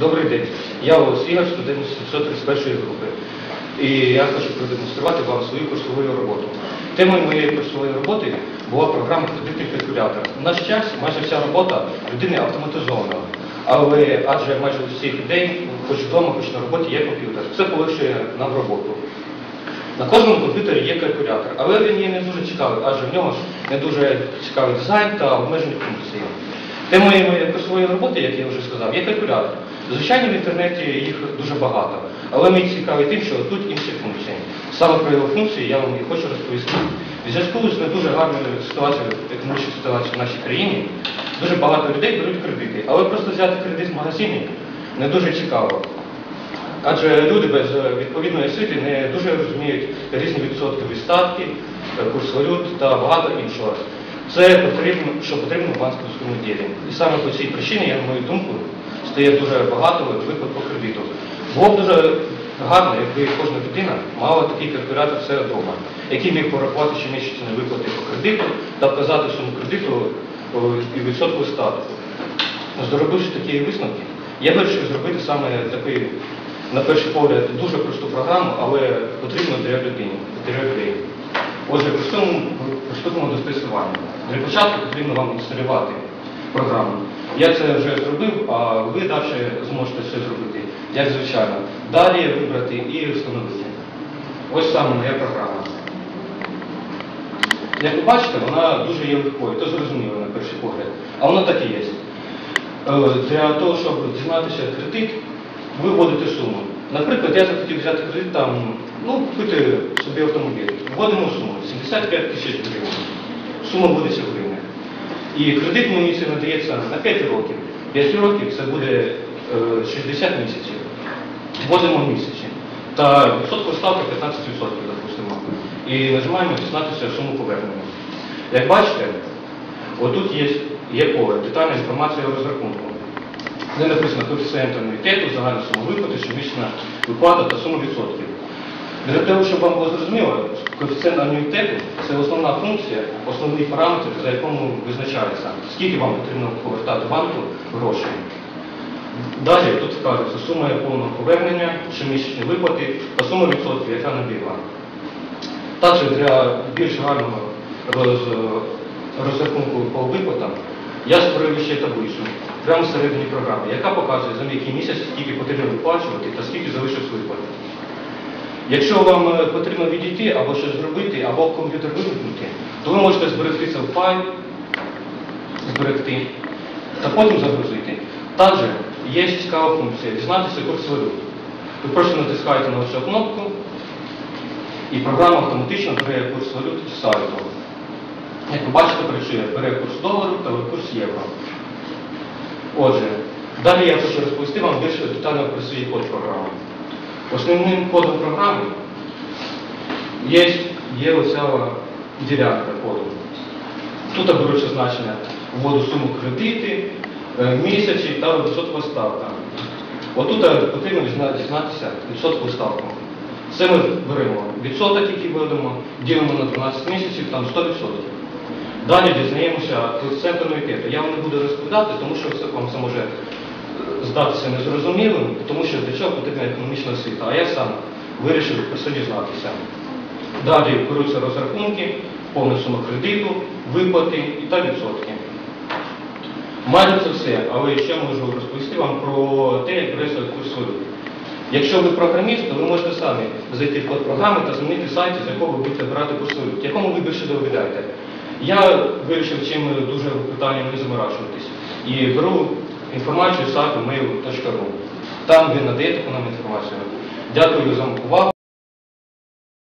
Добрий день. Я Олесь Ігор, студент 731 групи. І я хочу продемонструвати вам свою курсову роботу. Темою моєї курсової роботи була програма кредитний калькулятор. В наш час майже вся робота людини автоматизована. Але адже майже у всіх людей, хоч вдома, хоч на роботі, є комп'ютер. Це полегшує нам роботу. На кожному комп'ютері є калькулятор, але він є не дуже цікавий, адже в нього не дуже цікавий дизайн та обмежені функції. Темою моєї курсової роботи, як я вже сказав, є калькулятор. Звичайно, в інтернеті їх дуже багато, але мені цікавий тим, що тут інші функції. Саме про його функції я вам і хочу розповісти. В зв'язку з не дуже гарною ситуацією, економічною ситуацією в нашій країні, дуже багато людей беруть кредити, але просто взяти кредит в магазині не дуже цікаво. Адже люди без е, відповідної освіти не дуже розуміють різні відсоткові ставки, е, курс валют та багато іншого. Це потрібно, що потрібно в банківському ділі. І саме по цій причині, я, на мою думку, стає дуже багато виплат по кредиту. Було б дуже гарно, якби кожна людина мала такий калькулятор в себе вдома, який міг порахувати щомісячні виплати по кредиту та вказати суму кредиту і відсоткову ставку. Зробивши такі висновки, я вирішив зробити саме такий, на перший погляд, дуже просту програму, але потрібну для людини, для людей. Отже, приступимо, до тестування. Для початку потрібно вам інсталювати програму. Я це вже зробив, а ви далі зможете все зробити, як звичайно. Далі вибрати і встановити. Ось саме моя програма. Як ви бачите, вона дуже є легкою, то зрозуміло на перший погляд. А воно так і є. Е, Для того, щоб дізнатися кредит, ви вводите суму. Наприклад, я захотів взяти кредит там, ну, купити собі автомобіль. Вводимо суму 75 тисяч гривень. Сума вводиться в гривнях. І кредит мені це надається на 5 років. 5 років це буде е, 60 місяців. Вводимо в місяці. Та відсоткова ставка 15%, допустимо. І нажимаємо дізнатися суму повернення. Як бачите, отут є, є поле, детальна інформація розрахунку. Де написано коефіцієнт ануїтету, загальна сума виплати, щомісячна виплата та сума відсотків. Для того, щоб вам було зрозуміло, коефіцієнт ануїтету це основна функція, основний параметр, за якому визначається, скільки вам потрібно повертати банку грошей. Далі тут вказується сума повного повернення, щомісячні виплати та сума відсотків, яка набігла. Також для більш гарного роз- розрахунку по виплатам я створив ще таблицю прямо всередині програми, яка показує за який місяць скільки потрібно виплачувати та скільки залишилось виплат. Якщо вам е, потрібно відійти або щось зробити, або комп'ютер вимкнути, то ви можете зберегти це в файл, зберегти та потім загрузити. Також є цікава функція дізнатися курс валют. Ви просто натискаєте на цю кнопку, і програма автоматично бере курс валют з сайту. Як ви бачите, працює, бере курс долару та курс євро. Отже, далі я хочу розповісти вам більш детально про свій код програми. Основним кодом програми є, є оця ділянка коду. Тут беруться значення вводу суму кредити, е, місяці та відсоткова ставка. Отут потрібно дізнатися відсоткову ставку. Це ми беремо відсоток, який вводимо, ділимо на 12 місяців, там 100%. Далі дізнаємося коефіцієнт ануїтету. Я вам не буду розповідати, тому що це вам це може е, здатися незрозумілим, тому що для цього потрібна економічна освіта. А я сам вирішив про це дізнатися. Далі беруться розрахунки, повна сума кредиту, виплати і та відсотки. Майже це все, але ще можу розповісти вам про те, як береться курс валют. Якщо ви програміст, то ви можете самі зайти в код програми та змінити сайт, з якого ви будете брати курс валют, якому ви більше довіряєте. Я вирішив цим дуже питанням не заморачуватись. І беру інформацію з сайту mail.ru. Там ви надаєте по нам інформацію. Дякую за увагу.